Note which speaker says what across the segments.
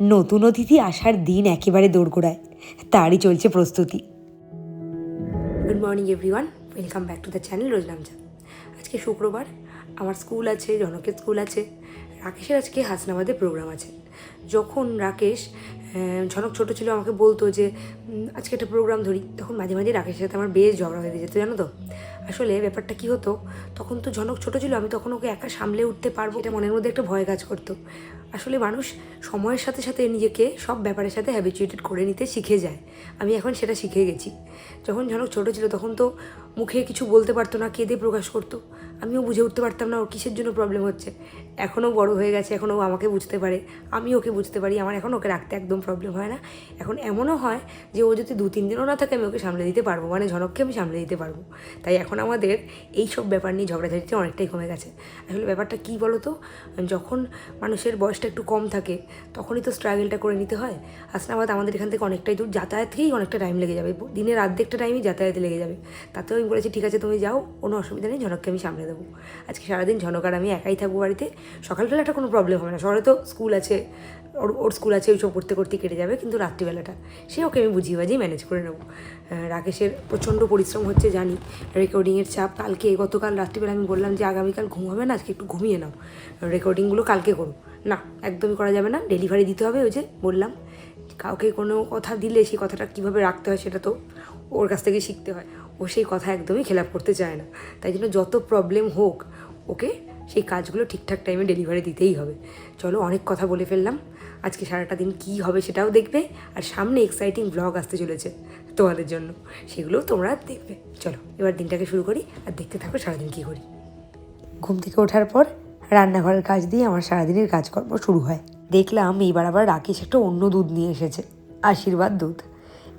Speaker 1: নতুন অতিথি আসার দিন একেবারে দোরগোড়ায়। তারই চলছে প্রস্তুতি। Good morning everyone welcome back to the channel Roznamja আজকে শুক্রবার, আমার স্কুল আছে, জনকের স্কুল আছে, রাকেশের আজকে হাসনাবাদে প্রোগ্রাম আছে। যখন রাকেশ ঝনক ছোট ছিল, আমাকে বলতো যে আজকে একটা প্রোগ্রাম ধরি। তখন মাঝে মাঝে রাকেশের সাথে আমার বেশ ঝগড়া হয়ে যেত, জানো তো? আসলে ব্যাপারটা কি হতো, তখন তো ঝনক ছোট ছিল, আমি তখন ওকে একা সামলে উঠতে পারব, এটা মনের মধ্যে একটা ভয় কাজ করতো। আসলে মানুষ সময়ের সাথে সাথে নিজেকে সব ব্যাপারের সাথে হ্যাবিচুয়েটেড করে নিতে শিখে যায়। আমি এখন সেটা শিখে গেছি। যখন ঝনক ছোট ছিল, তখন তো মুখে কিছু বলতে পারতো না, কেঁদে প্রকাশ করতো। আমিও বুঝে উঠতে পারতাম না ওর কিসের জন্য প্রবলেম হচ্ছে। এখনও বড় হয়ে গেছে, এখনও ও আমাকে বুঝতে পারে। আমি ওকে বুঝতে পারি, আমার এখন ওকে রাখতে একদম প্রবলেম হয় না। এখন এমনও হয় যে ও যদি দু তিন দিনও না থাকে, আমি ওকে সামলে দিতে পারব। মানে ঝনককে আমি সামলে দিতে পারব। তাই এখন আমাদের এই সব ব্যাপার নিয়ে ঝগড়াঝাড়িতে অনেকটাই কমে গেছে। আসলে ব্যাপারটা কী বলো তো যখন মানুষের বয়সটা একটু কম থাকে, তখনই তো স্ট্রাগলটা করে নিতে হয়। হাসনাবাদ আমাদের এখান থেকে অনেকটাই দূর। যাতায়াত থেকেই অনেকটা টাইম লেগে যাবে। দিনের অর্ধেকটা টাইমই যাতায়াতে লেগে যাবে। তাতেও আমি বলেছি, ঠিক আছে, তুমি যাও। কোনো অসুবিধা নেই, ঝনককে আমি সামলে দেবো। আজকে সারাদিন ঝনক আর আমি একাই থাকব বাড়িতে। সকালবেলা একটা কোনো প্রবলেম হবে না। শহরে তো স্কুল আছে, ওর ওর স্কুল আছে ওইসব করতে করতে কেটে যাবে, কিন্তু রাত্রিবেলাটা। সে ওকে আমি বুঝিয়ে বাজিয়ে ম্যানেজ করে নেব। রাকেশের প্রচণ্ড পরিশ্রম হচ্ছে, জানি। রেকর্ডিংয়ের চাপ কালকে, গতকাল রাত্রিবেলা আমি বললাম যে, আগামীকাল ঘুম হবে না, আজকে একটু ঘুমিয়ে নাও। রেকর্ডিংগুলো কালকে করো। না, একদমই করা যাবে না। ডেলিভারি দিতে হবে ওই যে, বললাম। কাউকে কোনো কথা দিলে সেই কথাটা কীভাবে রাখতে হয়, সেটা তো ওর কাছ থেকে শিখতে হয়। ও সেই কথা একদমই খেলাপ করতে চায় না। তাই জন্য যত প্রবলেম হোক, ওকে সেই কাজগুলো ঠিকঠাক টাইমে ডেলিভারি দিতেই হবে। চলো অনেক কথা বলে ফেললাম। আজকে সারাটা দিন কী হবে সেটাও দেখবে। আর সামনে এক্সাইটিং ব্লগ আসতে চলেছে তোমাদের জন্য। সেগুলোও তোমরা দেখবে। চলো, এবার দিনটাকে শুরু করি আর দেখতে থাকো সারাদিন কী করি। ঘুম থেকে ওঠার পর রান্নাঘরের কাজ দিয়ে আমার সারাদিনের কাজকর্ম শুরু হয়। দেখলাম এইবার আবার রাকেশ একটা অন্য দুধ নিয়ে এসেছে, আশীর্বাদ দুধ।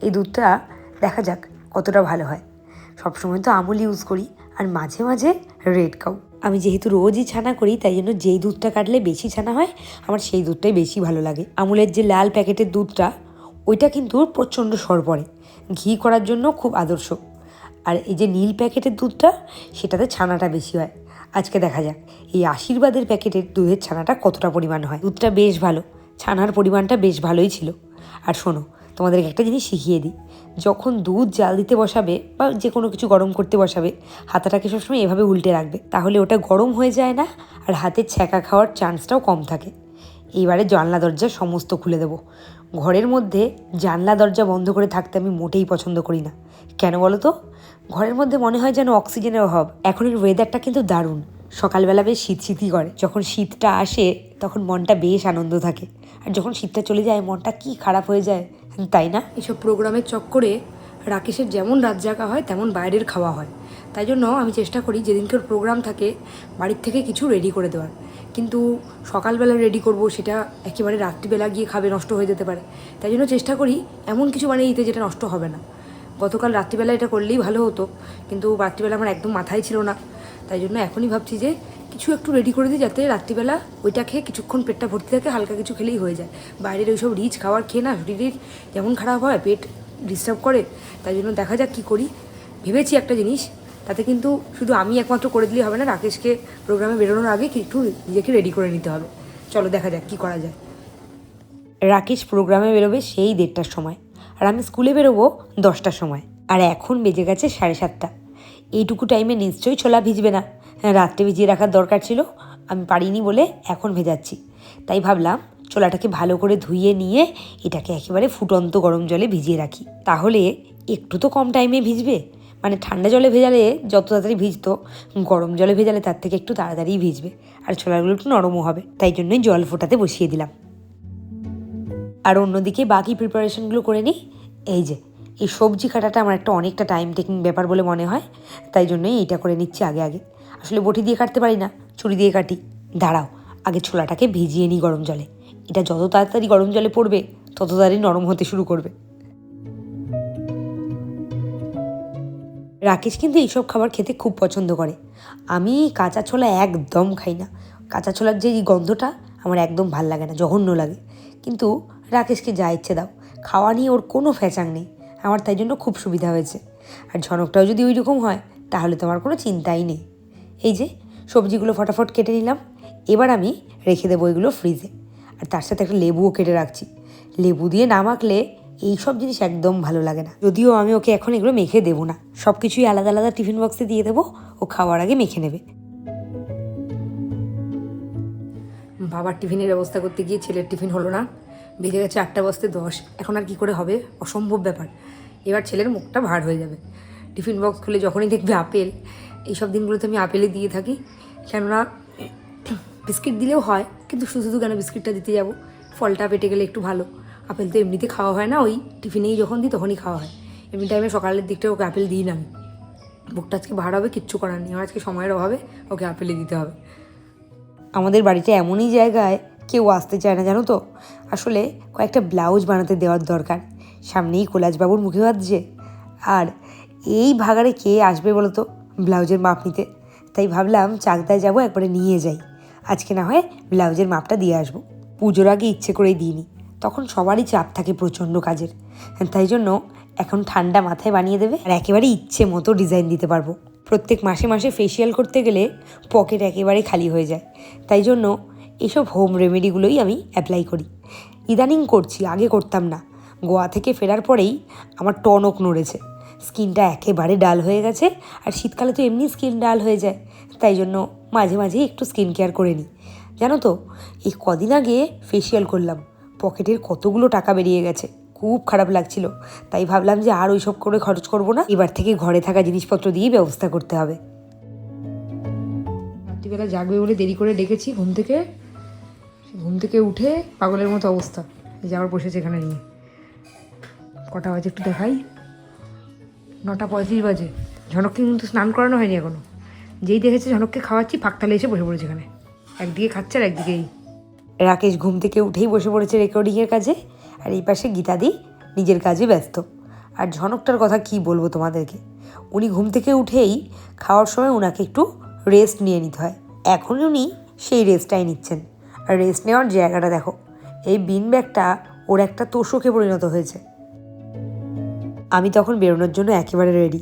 Speaker 1: এই দুধটা দেখা যাক কতটা ভালো হয়। সবসময় তো আমুল ইউজ করি, আর মাঝে মাঝে রেড কাউ আমি যেহেতু রোজই ছানা করি, তাই জন্য যেই দুধটা কাটলে বেশি ছানা হয়, আমার সেই দুধটাই বেশি ভালো লাগে। আমুলের যে লাল প্যাকেটের দুধটা, ওইটা কিন্তু প্রচণ্ড সর পড়ে। ঘি করার জন্য খুব আদর্শ। আর এই যে নীল প্যাকেটের দুধটা, সেটাতে ছানাটা বেশি হয়। আজকে দেখা যাক, এই আশীর্বাদের প্যাকেটের দুধের ছানাটা কতটা পরিমাণ হয়। দুধটা বেশ ভালো, ছানার পরিমাণটা বেশ ভালোই ছিল। আর শোনো, তোমাদেরকে একটা জিনিস শিখিয়ে দিই। যখন দুধ জাল দিতে বসাবে বা যে কোনো কিছু গরম করতে বসাবে, হাতাটাকে সবসময় এভাবে উল্টে রাখবে। তাহলে ওটা গরম হয়ে যায় না আর হাতে ছ্যাঁকা খাওয়ার চান্সটাও কম থাকে। এইবারে জানলা দরজা সমস্ত খুলে দেবো। ঘরের মধ্যে জানলা দরজা বন্ধ করে থাকতে আমি মোটেই পছন্দ করি না। কেন বলো তো? ঘরের মধ্যে মনে হয় যেন অক্সিজেনের অভাব। এখনের ওয়েদারটা কিন্তু দারুণ। সকালবেলা বেশ শীত শীতই করে। যখন শীতটা আসে, তখন মনটা বেশ আনন্দ থাকে। আর যখন শীতটা চলে যায়, মনটা কি খারাপ হয়ে যায় তাই না? এসব প্রোগ্রামের চক্করে রাকেশের যেমন রাত জাগা হয়, তেমন বাইরের খাওয়া হয়। তাই জন্য আমি চেষ্টা করি যেদিনকে ওর প্রোগ্রাম থাকে, বাড়ির থেকে কিছু রেডি করে দেওয়ার। কিন্তু সকালবেলা রেডি করব সেটা একেবারে রাত্রিবেলা গিয়ে খাবে, নষ্ট হয়ে যেতে পারে। তাই জন্য চেষ্টা করি এমন কিছু বানিয়ে দিতে যেটা নষ্ট হবে না। গতকাল রাত্রিবেলা এটা করলেই ভালো হতো, কিন্তু রাত্রিবেলা আমার একদম মাথায় ছিল না। তাই জন্য এখনই ভাবছি যে কিছু একটু রেডি করে দিই যাতে রাত্রিবেলা ওইটা খেয়ে কিছুক্ষণ পেটটা ভর্তি থাকে, হালকা কিছু খেলেই হয়ে যায়। বাইরের ওইসব রিচ খাবার খেয়ে না শরীরের যেমন খারাপ হয়, পেট ডিস্টার্ব করে, তাই জন্য দেখা যাক কী করি। ভেবেছি একটা জিনিস, তাতে কিন্তু শুধু আমি একমাত্র করে দিলেই হবে না, রাকেশকে প্রোগ্রামে বেরোনোর আগে একটু নিজেকে রেডি করে নিতে হবে। চলো দেখা যাক কী করা যায়। রাকেশ প্রোগ্রামে বেরোবে সেই দেড়টার সময়, আর আমি স্কুলে বেরোবো দশটার সময়, আর এখন বেজে গেছে সাড়ে সাতটা। এইটুকু টাইমে নিশ্চয়ই ছোলা ভিজবে না। হ্যাঁ রাত্রে ভিজিয়ে রাখার দরকার ছিল, আমি পারিনি বলে এখন ভেজাচ্ছি। তাই ভাবলাম ছোলাটাকে ভালো করে ধুইয়ে নিয়ে এটাকে একেবারে ফুটন্ত গরম জলে ভিজিয়ে রাখি। তাহলে একটু তো কম টাইমে ভিজবে। মানে ঠান্ডা জলে ভেজালে যত তাড়াতাড়ি ভিজতো, গরম জলে ভেজালে তার থেকে একটু তাড়াতাড়ি ভিজবে। আর ছোলাগুলো একটু নরমও হবে। তাই জন্যই জল ফোটাতে বসিয়ে দিলাম। আর অন্যদিকে বাকি প্রিপারেশনগুলো করে নিই। এই যে এই সবজি কাটাটা আমার একটা অনেকটা টাইম টেকিং ব্যাপার বলে মনে হয়, তাই জন্যই এইটা করে নিচ্ছি আগে আগে। আসলে বটি দিয়ে কাটতে পারি না, ছুরি দিয়ে কাটি। দাঁড়াও, আগে ছোলাটাকে ভিজিয়ে নিই গরম জলে। এটা যত তাড়াতাড়ি গরম জলে পড়বে, তত তাড়াতাড়ি নরম হতে শুরু করবে। রাকেশ কিন্তু এইসব খাবার খেতে খুব পছন্দ করে। আমি কাঁচা ছোলা একদম খাই না। কাঁচা ছোলার যে গন্ধটা আমার একদম ভালো লাগে না, জঘন্য লাগে। কিন্তু রাকেশকে যা ইচ্ছে দাও। খাওয়া নিয়ে ওর কোনো ফ্যাচাং নেই। আমার তাই জন্য খুব সুবিধা হয়েছে। আর ঝনকটাও যদি ওই রকম হয়, তাহলে তো আমার কোনো চিন্তাই নেই। এই যে, সবজিগুলো ফটাফট কেটে নিলাম। এবার আমি রেখে দেবো এগুলো ফ্রিজে আর তার সাথে একটা লেবুও কেটে রাখছি। লেবু দিয়ে না মাখলে এইসব জিনিস একদম ভালো লাগে না। যদিও আমি ওকে এখন এগুলো মেখে দেবো না। সব কিছুই আলাদা আলাদা টিফিন বক্সে দিয়ে দেবো। ও খাওয়ার আগে মেখে নেবে। বাবার টিফিনের ব্যবস্থা করতে গিয়ে ছেলের টিফিন হলো না। বেজে গেছে আটটা বসতে দশ। এখন আর কি করে হবে? অসম্ভব ব্যাপার। এবার ছেলের মুখটা ভার হয়ে যাবে। টিফিন বক্স খুলে যখনই দেখবে আপেল, এইসব দিনগুলোতে আমি আপেলে দিয়ে থাকি। কেননা বিস্কিট দিলেও হয়, কিন্তু শুধু শুধু কেন বিস্কিটটা দিতে যাব? ফলটা পেটে গেলে একটু ভালো। আপেল তো এমনিতে খাওয়া হয় না, ওই টিফিনেই যখন দিই তখনই খাওয়া হয়। এমনি টাইমে সকালের দিকটা ওকে আপেল দিই না আমি। বুকটা আজকে ভার হবে, কিচ্ছু করার নেই। আমার আজকে সময়ের অভাবে ওকে আপেলে দিতে হবে। আমাদের বাড়িটা এমনই জায়গায়, কেউ আসতে চায় না, জানো তো? আসলে কয়েকটা ব্লাউজ বানাতে দেওয়ার দরকার। সামনেই কোলাজবাবুর মুখে বাঁধছে আর এই ভাগাড়ে কে আসবে বলো তো ব্লাউজের মাপ নিতে? তাই ভাবলাম চাকদায় যাব, একবারে নিয়ে যাই। আজকে না হয় ব্লাউজের মাপটা দিয়ে আসব। পুজোর আগে ইচ্ছে করেই দিইনি। তখন সবারই চাপ থাকে প্রচণ্ড কাজের। তাই জন্য এখন ঠান্ডা মাথায় বানিয়ে দেবে আর একেবারে ইচ্ছে মতো ডিজাইন দিতে পারব। প্রত্যেক মাসে মাসে ফেসিয়াল করতে গেলে পকেট একেবারে খালি হয়ে যায়। তাই জন্য এসব হোম রেমেডিগুলোই আমি অ্যাপ্লাই করি। ইদানিং করছি, আগে করতাম না। গোয়া থেকে ফেরার পরেই আমার টনক নড়েছে। স্কিনটা একেবারে ডাল হয়ে গেছে, আর শীতকালে তো এমনি স্কিন ডাল হয়ে যায়। তাই জন্য মাঝে মাঝে একটু স্কিন কেয়ার করে নিই। জানো তো, এই কদিন আগে ফেসিয়াল করলাম। পকেটের কতগুলো টাকা বেরিয়ে গেছে। খুব খারাপ লাগছিল। তাই ভাবলাম যে আর ওইসব করে খরচ করব না। এবার থেকে ঘরে থাকা জিনিসপত্র দিয়েই ব্যবস্থা করতে হবে। রাত্রিবেলা জাগবে বলে দেরি করে ডেকেছি ঘুম থেকে। ঘুম থেকে উঠে পাগলের মতো অবস্থা। এই যে আবার বসেছে এখানে নিয়ে। কটা বাজে একটু দেখাই। নটা পঁয়ত্রিশ বাজে। ঝনককে কিন্তু স্নান করানো হয়নি এখনও। যেই দেখেছে ঝনককে খাওয়াচ্ছি, ফাঁকতালে এসে বসে পড়েছে এখানে। একদিকে খাচ্ছে আর একদিকেই রাকেশ ঘুম থেকে উঠেই বসে পড়েছে রেকর্ডিংয়ের কাজে। আর এই পাশে গীতাদি নিজের কাজে ব্যস্ত। আর ঝনকটার কথা কি বলব তোমাদেরকে? উনি ঘুম থেকে উঠেই খাওয়ার সময় ওনাকে একটু রেস্ট নিয়ে নিতে হয়। এখন উনি সেই রেস্টটাই নিচ্ছেন। রেস্ট নেওয়ার জায়গাটা দেখো। এই বিন ব্যাগটা ওর একটা তোষকে পরিণত হয়েছে। আমি তখন বেরোনোর জন্য একেবারে রেডি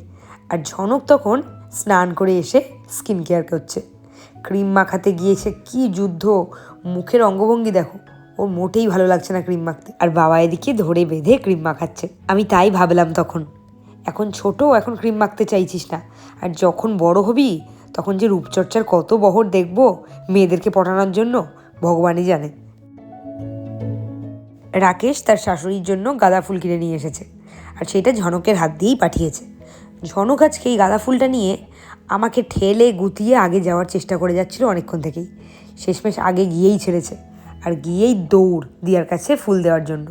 Speaker 1: আর ঝনক তখন স্নান করে এসে স্কিন কেয়ার করছে। ক্রিম মাখাতে গিয়ে সে কী যুদ্ধ, মুখের অঙ্গভঙ্গি দেখো। ওর মোটেই ভালো লাগছে না ক্রিম মাখতে। আর বাবা এদিকে ধরে বেঁধে ক্রিম মাখাচ্ছে। আমি তাই ভাবলাম তখন, এখন ছোট, এখন ক্রিম মাখতে চাইছিস না। আর যখন বড় হবি, তখন যে রূপচর্চার কত বহর দেখব মেয়েদেরকে পটানোর জন্য? ভগবানই জানে। রাকেশ তার শাশুড়ির জন্য গাঁদা ফুল কিনে নিয়ে এসেছে আর সেটা ঝনকের হাত দিয়েই পাঠিয়েছে। ঝনক আজকে এই গাঁদা ফুলটা নিয়ে আমাকে ঠেলে গুতিয়ে আগে যাওয়ার চেষ্টা করে যাচ্ছিল অনেকক্ষণ থেকেই। শেষমেশ আগে গিয়েই ছেড়েছে আর গিয়েই দৌড় দিয়ার কাছে ফুল দেওয়ার জন্য।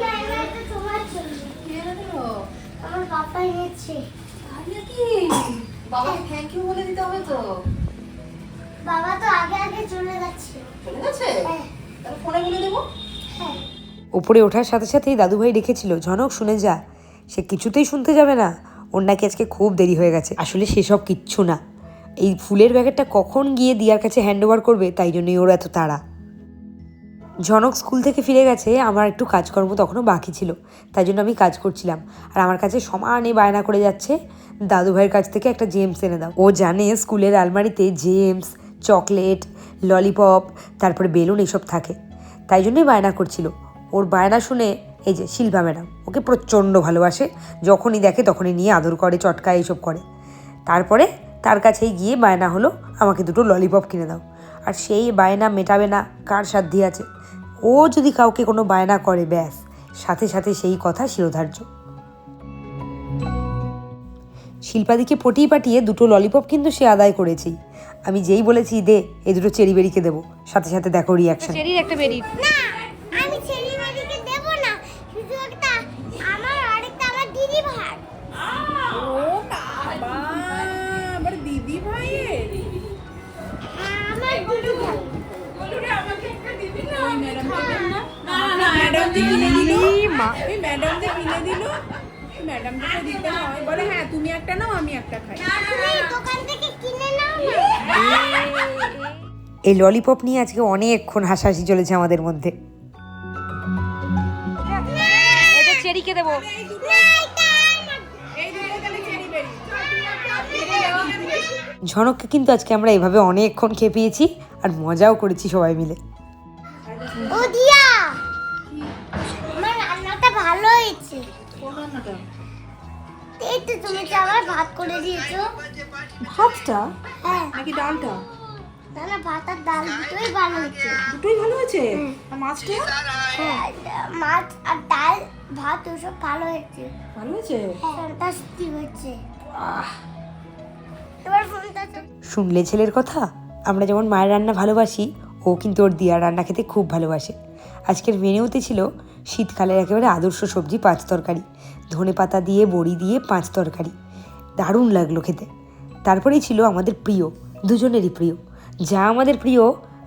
Speaker 2: না, না, এটা তোমার জন্য। বাবা
Speaker 3: থ্যাংক ইউ বলে দিতে হবে তো।
Speaker 2: বাবা তো আগে আগে চলে যাচ্ছে।
Speaker 3: চলে গেছে?
Speaker 2: হ্যাঁ,
Speaker 3: তাহলে ফোনে বলে দেবো?
Speaker 2: হ্যাঁ।
Speaker 1: ওপরে ওঠার সাথে সাথেই দাদুভাই ডেকেছিল ঝনক শুনে যা। সে কিছুতেই শুনতে যাবে না। ওর নাকি আজকে খুব দেরি হয়ে গেছে। আসলে সেসব কিচ্ছু না। এই ফুলের প্যাকেটটা কখন গিয়ে দিয়ার কাছে হ্যান্ড ওভার করবে তাই জন্যই ওর এত তাড়া। ঝনক স্কুল থেকে ফিরে গেছে, আমার একটু কাজকর্ম তখনও বাকি ছিল, তাই জন্য আমি কাজ করছিলাম। আর আমার কাছে সমানে বায়না করে যাচ্ছে দাদু ভাইয়ের কাছ থেকে একটা জেমস এনে দাও। ও জানে স্কুলের আলমারিতে জেমস, চকলেট, ললিপপ, তারপরে বেলুন এইসব থাকে, তাই জন্যই বায়না করছিল। ওর বায়না শুনে, এই যে শিল্পা ম্যাডাম, ওকে প্রচণ্ড ভালোবাসে, যখনই দেখে তখনই নিয়ে আদর করে, চটকায় এইসব করে। তারপরে তার কাছেই গিয়ে বায়না হলো, আমাকে দুটো ললিপপ কিনে দাও। আর সেই বায়না মেটাবে না, কার সাধ্যি আছে? ও যদি কাউকে কোনো বায়না করে ব্যাস। সাথে সাথে সেই কথা শিরোধার্য। শিল্পাদিকে পটিয়ে পাঠিয়ে দুটো ললিপপ কিন্তু সে আদায় করেছি। আমি যেই বলেছি দে এ দুটো চেরি বেরিকে দেবো। সাথে সাথে দেখো রিয়াকশন
Speaker 4: চেরির একটা বেরি
Speaker 2: একটা
Speaker 3: নাও আমি একটা খাই।
Speaker 2: দোকান থেকে কিনে নাও
Speaker 1: এই ললিপপ নিয়ে আজকে অনেকক্ষণ হাসাহাসি চলেছে আমাদের মধ্যে। চেরিকে দেবো? ঝনককে কিন্তু আজকে আমরা এভাবে অনেকক্ষণ খেপিয়েছি আর মজাও করেছি সবাই মিলে।
Speaker 2: এই তুমি তো আবার ভাত করে দিয়েছ?
Speaker 3: ভাতটা?
Speaker 2: হ্যাঁ।
Speaker 3: নাকি ডালটা?
Speaker 2: না না ভাত আর ডাল দুটোই ভালো হয়েছে
Speaker 3: দুটোই ভালো হয়েছে? আর মাছটা?
Speaker 2: হ্যাঁ মাছ আর ডাল ভাত ওসব ভালো হয়েছে।
Speaker 3: ভালো হয়েছে?
Speaker 2: ফ্যান্টাস্টিক হয়েছে। তো-
Speaker 1: শুনলে ছেলের কথা? আমরা যেমন মায়ের রান্না ভালোবাসি ও কিন্তু ওর দিয়ার রান্না খেতে খুব ভালোবাসে। আজকের মেনুতে ছিল শীতকালের একেবারে আদর্শ সবজি পাঁচ তরকারি। ধনে পাতা দিয়ে, বড়ি দিয়ে পাঁচ তরকারি। দারুণ লাগল খেতে। তারপরেই ছিল আমাদের প্রিয়, দুজনেরই প্রিয়। যা আমাদের প্রিয়,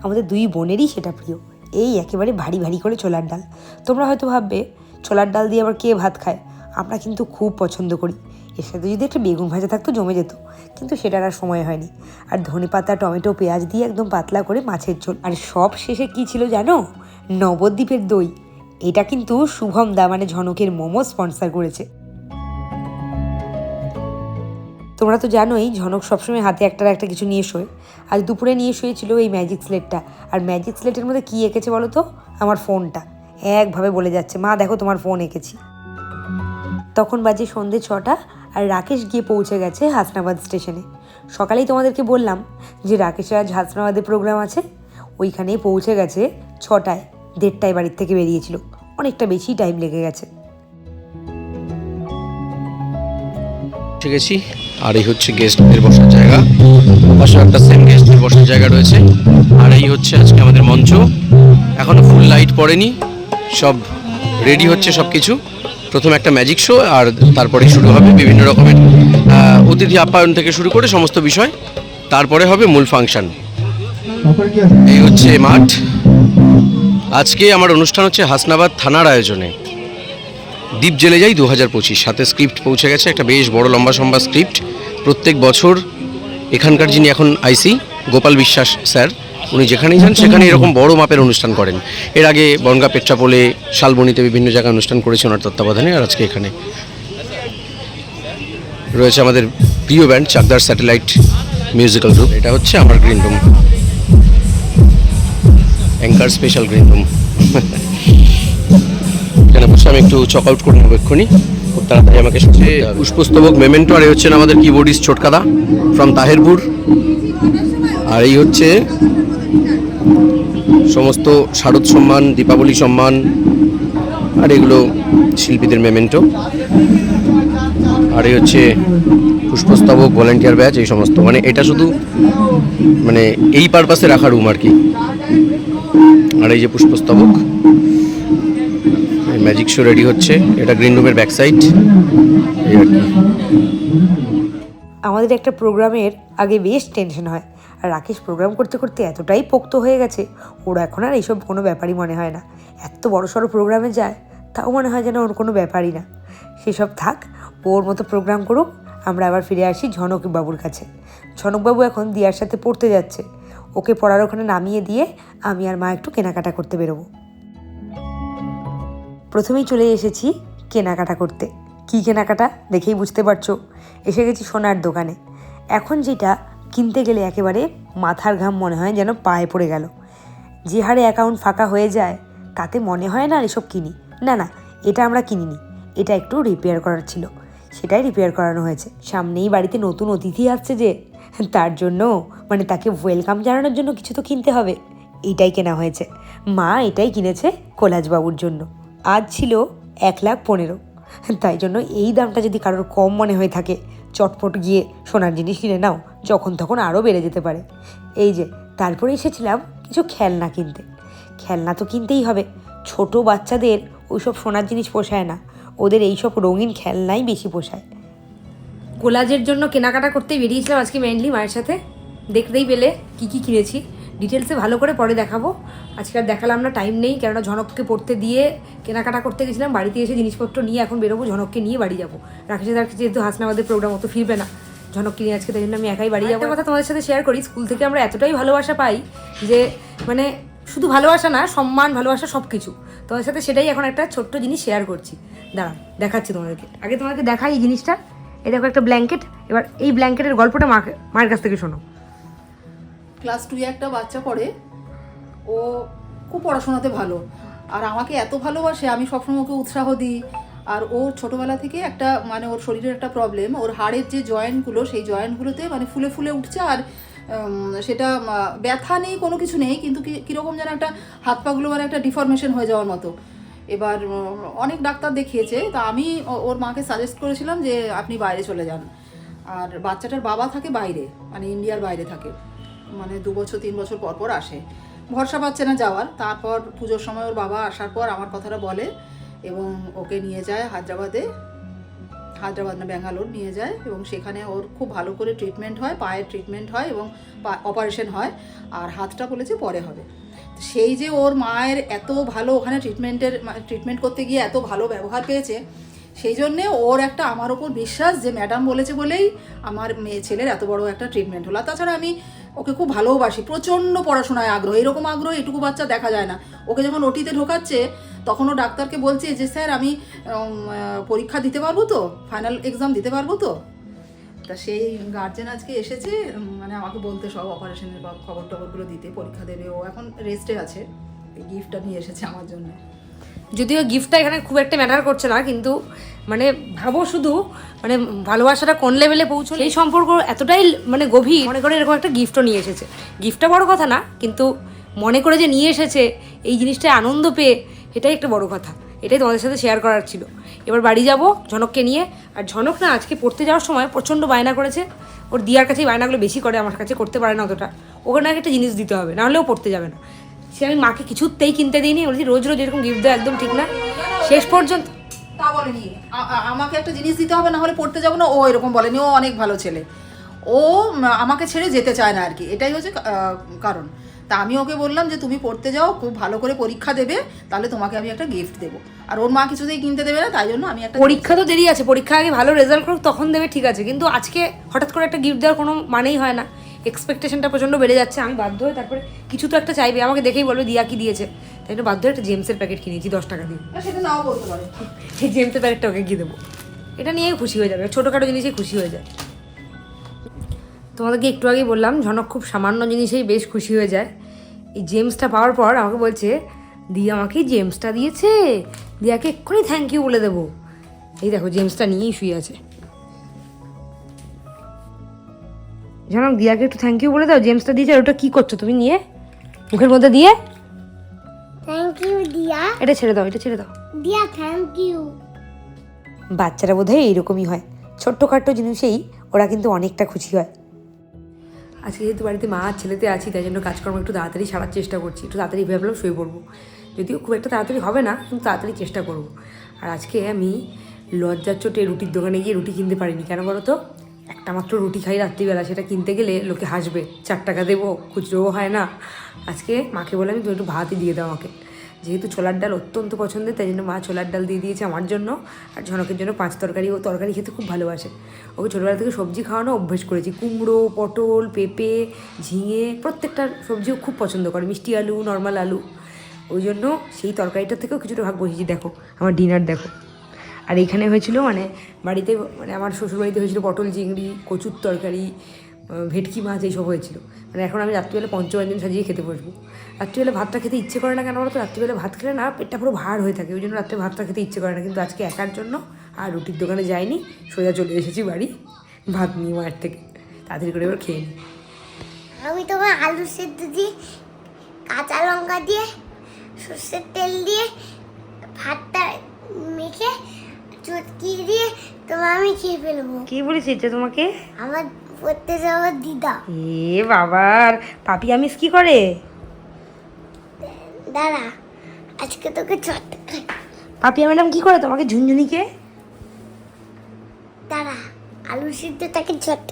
Speaker 1: আমাদের দুই বোনেরই সেটা প্রিয়। এই একেবারে ভারী ভারী করে ছোলার ডাল। তোমরা হয়তো ভাববে, ছোলার ডাল দিয়ে আবার কে ভাত খায়? আমরা কিন্তু খুব পছন্দ করি। এর সাথে যদি একটা বেগুন ভাজা থাকতো, জমে যেত। কিন্তু সেটার আর সময় হয়নি। আর ধনে পাতা, টমেটো, পেঁয়াজ দিয়ে একদম পাতলা করে মাছের ঝোল। আর সব শেষে কী ছিল জানো? নবদ্বীপের দই। এটা কিন্তু শুভম দা মানে ঝনকের মোমো স্পন্সার করেছে। তোমরা তো জানোই ঝনক সবসময় হাতে একটা একটা কিছু নিয়ে শোয়। আজ দুপুরে নিয়ে শুয়েছিল এই ম্যাজিক স্লেটটা আর ম্যাজিক স্লেটের মধ্যে কী এঁকেছে বলো তো? আমার ফোনটা। একভাবে বলে যাচ্ছে, মা, দেখো তোমার ফোন এঁকেছি। তখন বাজে সন্ধে ছটা আর রাকেশ গিয়ে পৌঁছে গেছে হাসনাবাদ স্টেশনে। সকালেই তোমাদেরকে বললাম যে, রাকেশের আজ হাসনাবাদে প্রোগ্রাম আছে। ওইখানে পৌঁছে গেছে ছটায়। দেড়টায় বাড়ির থেকে বেরিয়েছিল। অনেকটা বেশি টাইম লেগে গেছে।
Speaker 4: ঠিক গেছি, আর এই হচ্ছে গেস্টদের বসার জায়গা। পাশে একটা সেম গেস্টদের বসার জায়গা রয়েছে। আর এই হচ্ছে আজকে আমাদের মঞ্চ। এখনও ফুল লাইট পড়েনি। সব রেডি হচ্ছে সব কিছু প্রথম একটা ম্যাজিক শো আর তারপরে শুরু হবে বিভিন্ন রকমের অতিথি আপ্যায়ন থেকে শুরু করে সমস্ত বিষয়। তারপরে হবে মূল ফাংশন এই হচ্ছে মাঠ। আজকে আমার অনুষ্ঠান হচ্ছে হাসনাবাদ থানার আয়োজনে। দ্বীপ জেলে যাই দু হাজার পঁচিশ, সাথে স্ক্রিপ্ট পৌঁছে গেছে, একটা বেশ বড় লম্বা সম্বা স্ক্রিপ্ট। প্রত্যেক বছর এখানকার যিনি এখন আইসি, গোপাল বিশ্বাস স্যার, উনি যেখানেই যান সেখানে এরকম বড় মাপের অনুষ্ঠান করেন। এর আগে বনগা পেট্রাপোলে শালবনিতে বিভিন্ন জায়গায় অনুষ্ঠান করেছে ওনার তত্ত্বাবধানে, আর আজকে এখানে রয়েছে আমাদের প্রিয় ব্যান্ড, চাকদার স্যাটেলাইট মিউজিক্যাল গ্রুপ। এটা হচ্ছে আমার green room. Anchor special green room. এখানে বসে আমি একটু চক আউট করে নেব এক্ষুনি। খুব তাড়াতাড়ি আমাকে সাথে পুষ্পস্তবক মেমেন্টো আর এই হচ্ছেন আমাদের কিবোর্ডিস্ট ছোটকাদা ফ্রম তাহেরপুর। আর এই হচ্ছে সমস্ত শারদ সম্মান দীপাবলি সম্মান আর এগুলো শিল্পীদের মেমেন্টো। আর এই হচ্ছে পুষ্পস্তবক ভলেন্টিয়ার ব্যাচ এই সমস্ত। মানে এটা শুধু মানে এই পারপাসে রাখা রুম আর কি। আর এই যে পুষ্পস্তবক ম্যাজিক শো রেডি হচ্ছে। এটা গ্রিন রুমের ব্যাক সাইড
Speaker 1: আমাদের একটা প্রোগ্রামের আগে বেশ টেনশন হয়। আর রাকেশ প্রোগ্রাম করতে করতে এতটাই পোক্ত হয়ে গেছে, ওর এখন আর এইসব কোনো ব্যাপারই মনে হয় না। এত বড় সড়ো প্রোগ্রামে যায়, তাও মনে হয় যেন ওর কোনো ব্যাপারই না। সেসব থাক ওর মতো প্রোগ্রাম করুক, আমরা আবার ফিরে আসি ঝনক বাবুর কাছে। ঝনকবাবু এখন দিয়ার সাথে পড়তে যাচ্ছে। ওকে পড়ার ওখানে নামিয়ে দিয়ে আমি আর মা একটু কেনাকাটা করতে বেরোবো। প্রথমেই চলে এসেছি কেনাকাটা করতে। কী কেনাকাটা? দেখেই বুঝতে পারছ। এসে গেছি সোনার দোকানে। এখন যেটা কিনতে গেলে একেবারে মাথার ঘাম মনে হয় যেন পায়ে পড়ে গেল। যে হারে অ্যাকাউন্ট ফাঁকা হয়ে যায়, তাতে মনে হয় না আর এসব কিনি। না না, এটা আমরা কিনিনি। এটা একটু রিপেয়ার করার ছিল। সেটাই রিপেয়ার করানো হয়েছে। সামনেই বাড়িতে নতুন অতিথি আসছে যে তার জন্য মানে তাকে ওয়েলকাম জানানোর জন্য কিছু তো কিনতে হবে। এটাই কেনা হয়েছে। মা এটাই কিনেছে কোলাজবাবুর জন্য। আজ ছিল এক লাখ পনেরো। তাই জন্য এই দামটা যদি কারোর কম মনে হয়ে থাকে, চটপট গিয়ে সোনার জিনিস কিনে নাও, যখন তখন আরও বেড়ে যেতে পারে। এই যে, তারপরে এসেছিলাম কিছু খেলনা কিনতে। খেলনা তো কিনতেই হবে। ছোট বাচ্চাদের ওইসব সোনার জিনিস পোষায় না। ওদের এইসব রঙিন খেলনাই বেশি পোষায়। কোলাজের জন্য কেনাকাটা করতে বেরিয়েছিলাম আজকে মেনলি মায়ের সাথে। দেখতেই পেলে কি কি কিনেছি। ডিটেলসে ভালো করে পরে দেখাবো। আজকে আর দেখালাম না টাইম নেই কেননা ঝনককে পড়তে দিয়ে কেনাকাটা করতে গেছিলাম বাড়িতে এসে জিনিসপত্র নিয়ে এখন বেরোবো ঝনককে নিয়ে বাড়ি যাব। রাকেশের তার যেহেতু হাসনাবাদের প্রোগ্রাম অত ফিরবে না। ঝনককে নিয়ে আজকে তাই জন্য আমি একাই বাড়ি যাব। কথা তোমাদের সাথে শেয়ার করি স্কুল থেকে আমরা এতটাই ভালোবাসা পাই যে মানে শুধু ভালোবাসা না সম্মান ভালোবাসা সব কিছু তোমাদের সাথে সেটাই এখন একটা ছোট্ট জিনিস শেয়ার করছি। দাঁড়া দেখাচ্ছি তোমাদেরকে। আগে তোমাদেরকে দেখাই এই জিনিসটা। এই দেখো একটা ব্ল্যাঙ্কেট এবার এই ব্ল্যাঙ্কেটের গল্পটা মাকে মায়ের কাছ থেকে শোনো।
Speaker 5: ক্লাস টুয়ে একটা বাচ্চা পড়ে, ও খুব পড়াশোনাতে ভালো। আর আমাকে এত ভালোবাসে, আমি সবসময় ওকে উৎসাহ দিই। আর ও ছোটোবেলা থেকে একটা মানে ওর শরীরের একটা প্রবলেম ওর হাড়ের যে জয়েন্টগুলো সেই জয়েন্টগুলোতে মানে ফুলে ফুলে উঠছে আর সেটা ব্যথা নেই, কোনো কিছু নেই, কিন্তু কীরকম যেন একটা হাত পাগুলো মানে একটা ডিফরমেশন হয়ে যাওয়ার মতো। এবার অনেক ডাক্তার দেখিয়েছে, তা আমি ওর মাকে সাজেস্ট করেছিলাম যে আপনি বাইরে চলে যান। আর বাচ্চাটার বাবা থাকে বাইরে মানে ইন্ডিয়ার বাইরে থাকে। মানে দু বছর, তিন বছর পর পর আসে। ভরসা পাচ্ছে না যাওয়ার। তারপর পুজোর সময় ওর বাবা আসার পর আমার কথাটা বলে এবং ওকে নিয়ে যায় হায়দ্রাবাদে, হায়দ্রাবাদ না ব্যাঙ্গালোর নিয়ে যায় এবং সেখানে ওর খুব ভালো করে ট্রিটমেন্ট হয়, পায়ের ট্রিটমেন্ট হয় এবং অপারেশন হয়। আর হাতটা বলেছে পরে হবে। সেই যে ওর মায়ের এত ভালো ওখানে ট্রিটমেন্টের ট্রিটমেন্ট করতে গিয়ে এত ভালো ব্যবহার পেয়েছে, সেই জন্যে ওর একটা আমার ওপর বিশ্বাস যে ম্যাডাম বলেছে বলেই আমার মেয়ে ছেলের এত বড় একটা ট্রিটমেন্ট হলো। তাছাড়া আমি ওকে খুব ভালোবাসি, প্রচণ্ড পড়াশোনায় আগ্রহ। এরকম আগ্রহ এটুকু বাচ্চা দেখা যায় না। ওকে যখন ওটিতে ঢোকাচ্ছে, তখন ও ডাক্তারকে বলছে যে, স্যার, আমি পরীক্ষা দিতে পারব তো? ফাইনাল এক্সাম দিতে পারব তো? তা সেই গার্জেন আজকে এসেছে মানে আমাকে বলতে সব অপারেশনের খবর টবরগুলো দিতে পরীক্ষা দেবে। ও এখন রেস্টে আছে। গিফটটা নিয়ে এসেছে আমার জন্য।
Speaker 1: যদিও গিফটটা এখানে খুব একটা ম্যাটার করছে না কিন্তু মানে ভাবো শুধু মানে ভালোবাসাটা কোন লেভেলে পৌঁছলো এই সম্পর্ক এতটাই মানে গভীর। মনে করে এরকম একটা গিফটও নিয়ে এসেছে। গিফটটা বড় কথা না কিন্তু মনে করে যে নিয়ে এসেছে এই জিনিসটায় আনন্দ পেয়ে এটাই একটা বড় কথা। এটাই তোমাদের সাথে শেয়ার করার ছিল। এবার বাড়ি যাব ঝনককে নিয়ে। আর ঝনক না আজকে পড়তে যাওয়ার সময় প্রচণ্ড বায়না করেছে। ওর দিয়ার কাছেই বায়নাগুলো বেশি করে, আমার কাছে করতে পারে না অতটা। ওকে না একটা জিনিস দিতে হবে নাহলে ও পড়তে যাবে না। সে আমি মাকে কিছুতেই কিনতে দিইনি, বলছি রোজ রোজ এরকম গিফট দেওয়া একদম ঠিক না। শেষ পর্যন্ত
Speaker 5: তা বলেনি। আমাকে একটা জিনিস দিতে হবে, না হলে পড়তে যাব না। ও এরকম বলেনি ও অনেক ভালো ছেলে। ও আমাকে ছেড়ে যেতে চায় না আর কি। এটাই হচ্ছে কারণ। তা আমি ওকে বললাম যে তুমি পড়তে যাও খুব ভালো করে পরীক্ষা দেবে তাহলে তোমাকে আমি একটা গিফট দেবো। আর ওর মা কিছুতেই কিনতে দেবে না তাই জন্য আমি একটা
Speaker 1: পরীক্ষা তো দেরি আছে পরীক্ষা আগে ভালো রেজাল্ট করুক তখন দেবে ঠিক আছে। কিন্তু আজকে হঠাৎ করে একটা গিফট দেওয়ার কোনো মানেই হয় না। এক্সপেকটেশনটা প্রচণ্ড বেড়ে যাচ্ছে আমি বাধ্য হয়ে তারপরে কিছু তো একটা চাইবে আমাকে দেখেই বলবে দিয়া কি দিয়েছে? তাই জন্য বাধ্য হয়ে একটা জেমসের প্যাকেট কিনেছি দশ টাকা দিয়ে।
Speaker 5: সেটা নাও বলতে পারে।
Speaker 1: এই জেমসের প্যাকেটটা ওকে গিয়ে দেবো। এটা নিয়েই খুশি হয়ে যাবে ছোটোখাটো জিনিসেই খুশি হয়ে যায়। তোমাদেরকে একটু আগেই বললাম ঝনক খুব সামান্য জিনিসেই বেশ খুশি হয়ে যায়। এই জেমসটা পাওয়ার পর আমাকে বলছে দিয়া আমাকে জেমসটা দিয়েছে দিয়াকে এক্ষুনি থ্যাংক ইউ বলে দেবো। এই দেখো জেমসটা নিয়েই শুয়ে আছে। ঝনক দিয়াকে একটু থ্যাংক ইউ বলে দাও জেমসটা দিয়েছে আর ওটা কী করছ তুমি নিয়ে? মুখের মধ্যে দিয়ে।
Speaker 2: থ্যাংক ইউ দিয়া।
Speaker 1: এটা ছেড়ে দাও এটা ছেড়ে দাও।
Speaker 2: দিয়া থ্যাংক ইউ
Speaker 1: বাচ্চারা বোধহয় এইরকমই হয়। ছোট্টখাট্ট জিনিসেই ওরা কিন্তু অনেকটা খুশি হয়। আজকে যেহেতু বাড়িতে মা আর ছেলেতে আছি, তাই জন্য কাজকর্ম একটু তাড়াতাড়ি সারার চেষ্টা করছি। একটু তাড়াতাড়ি ভাবলাম শুয়ে পড়ব। যদিও খুব একটা তাড়াতাড়ি হবে না, কিন্তু তাড়াতাড়ি চেষ্টা করব। আর আজকে আমি লজ্জার চোটে রুটির দোকানে গিয়ে রুটি কিনতে পারিনি। কেন বলো তো একটা মাত্র রুটি খাই রাত্রিবেলা, সেটা কিনতে গেলে লোকে হাসবে, চার টাকা দেবো, খুচরোও হয় না। আজকে মাকে বলে আমি তুমি একটু ভাতই দিয়ে দাও আমাকে। যেহেতু ছোলার ডাল অত্যন্ত পছন্দের, তাই জন্য মা ছোলার ডাল দিয়ে দিয়েছে আমার জন্য। আর ঝনকের জন্য পাঁচ তরকারি, ও তরকারি খেতে খুব ভালোবাসে। ওকে ছোটোবেলা থেকে সবজি খাওয়ানো অভ্যেস করেছি। কুমড়ো, পটল, পেঁপে, ঝিঙে, প্রত্যেকটা সবজিও খুব পছন্দ করে। মিষ্টি আলু, নর্মাল আলু। ওই জন্য সেই তরকারিটা থেকেও কিছুটা ভাগ বসেছি দেখো, আমার ডিনার দেখো। আর এখানে হয়েছিল মানে বাড়িতে মানে আমার শ্বশুরবাড়িতে হয়েছিল পটল চিংড়ি, কচুর তরকারি ভেটকি মাছ, এইসব হয়েছিল। মানে এখন আমি রাত্রিবেলা পঞ্চব্যঞ্জন সাজিয়ে খেতে বসবো। রাত্রিবেলা ভাতটা খেতে ইচ্ছে করে না কেন বলতো? রাত্রিবেলা ভাত খেলে না পেটটা পুরো ভার হয়ে থাকে। ওই জন্য রাত্রে ভাতটা খেতে ইচ্ছে করে না। কিন্তু আজকে একার জন্য আর রুটির দোকানে যাইনি। সোজা চলে এসেছি বাড়ি ভাত নিয়ে মায়ের থেকে। তাড়াতাড়ি করে এবার খেয়ে নিই
Speaker 2: আমি তোমার আলু সেদ্ধ দিয়ে কাঁচা লঙ্কা দিয়ে সর্ষের তেল দিয়ে ভাতটা মেখে চটকি দিয়ে তোমার আমি খেয়ে ফেলব।
Speaker 1: কী এটা তোমাকে?
Speaker 2: আমার পড়তে যাওয়ার দিদা
Speaker 1: এ বাবার পাপি আমিস কি করে?
Speaker 2: দাঁড়া আজকে তোকে চট খাই
Speaker 1: পাপিয়া ম্যাডাম কি করে তোমাকে ঝুনঝুনিকে?
Speaker 2: দাঁড়া আলু সিদ্ধ তাকে চট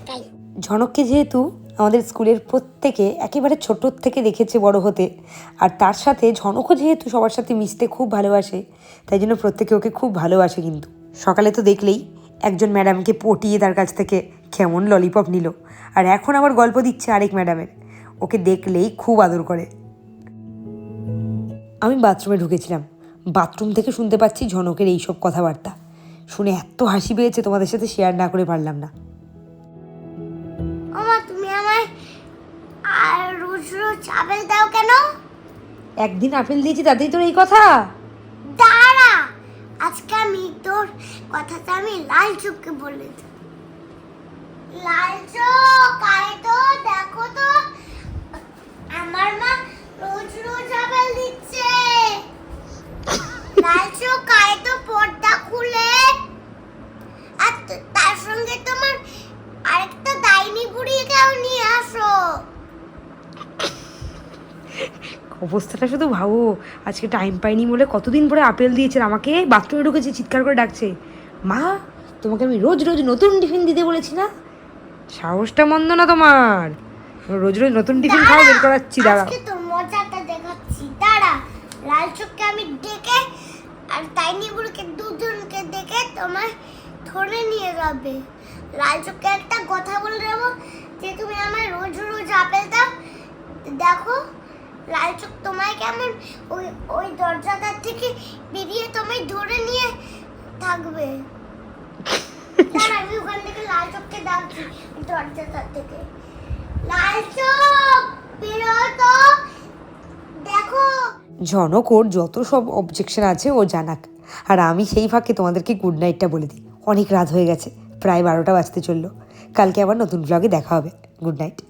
Speaker 1: ঝনককে যেহেতু আমাদের স্কুলের প্রত্যেকে একেবারে ছোটোর থেকে দেখেছে বড় হতে আর তার সাথে ঝনকও যেহেতু সবার সাথে মিশতে খুব ভালোবাসে তাই জন্য প্রত্যেকে ওকে খুব ভালোবাসে কিন্তু। সকালে তো দেখলেই একজন ম্যাডামকে পটিয়ে তার কাছ থেকে কেমন ললিপপ নিল। আর এখন আবার গল্প দিচ্ছে আরেক ম্যাডামের ওকে দেখলেই খুব আদর করে। আমি বাথরুমে ঢুকেছিলাম। বাথরুম থেকে শুনতে পাচ্ছি ঝনকের এইসব কথাবার্তা। শুনে এত হাসি পেয়েছে তোমাদের সাথে শেয়ার না করে পারলাম না।
Speaker 2: তুমি আমায় আর রোজ রোজ আপেল দাও কেন?
Speaker 1: একদিন আপেল দিয়েছি তাতেই তোর এই কথা?
Speaker 2: দাঁড়া! আজকে আমি তোর কথাটা আমি লাল চোখকে বলে দেব। লাল চোখ আয় তো দেখো তো। আমার মা রোজ রোজ আপেল দিচ্ছে। লাল চোখ তো পর্দা খুলে। আর তার সঙ্গে তোমার আরেকটা বুড়িকেও নিয়ে আসো।
Speaker 1: অবস্থাটা শুধু ভাবো, আজকে টাইম পাইনি বলে কতদিন পরে আপেল দিয়েছেন আমাকে? বাথরুমে ঢুকেছে, চিৎকার করে ডাকছে। মা, তোমাকে আমি রোজ রোজ নতুন টিফিন দিতে বলেছি না? সাহসটা মন্দ না তোমার। রোজ রোজ নতুন টিফিন খাওয়া বের করাচ্ছি দাঁড়াও
Speaker 2: আজকে তো মজাটা দেখাচ্ছি দাঁড়া। লাল চোখকে আমি ডেকে আর টাইনি বুড়িকে দুজনকে ডেকে তোমার ধরে নিয়ে যাবে। লাল চোখকে একটা কথা বলে দেবো যে তুমি আমায় রোজ রোজ আপেল দাও। দেখো লাল চোখ তোমায় কেমন? ওই ওই দরজাটার থেকে বেরিয়ে তোমায় ধরে নিয়ে থাকবে। দাঁড়া, আমি
Speaker 1: জনক, ওর যত সব অবজেকশন আছে, ও জানাক। আর আমি সেই ফাঁকে তোমাদেরকে গুড নাইটটা বলে দিই। অনেক রাত হয়ে গেছে, প্রায় বারোটা বাজতে চলল। কালকে আবার নতুন ব্লগে দেখা হবে। Good night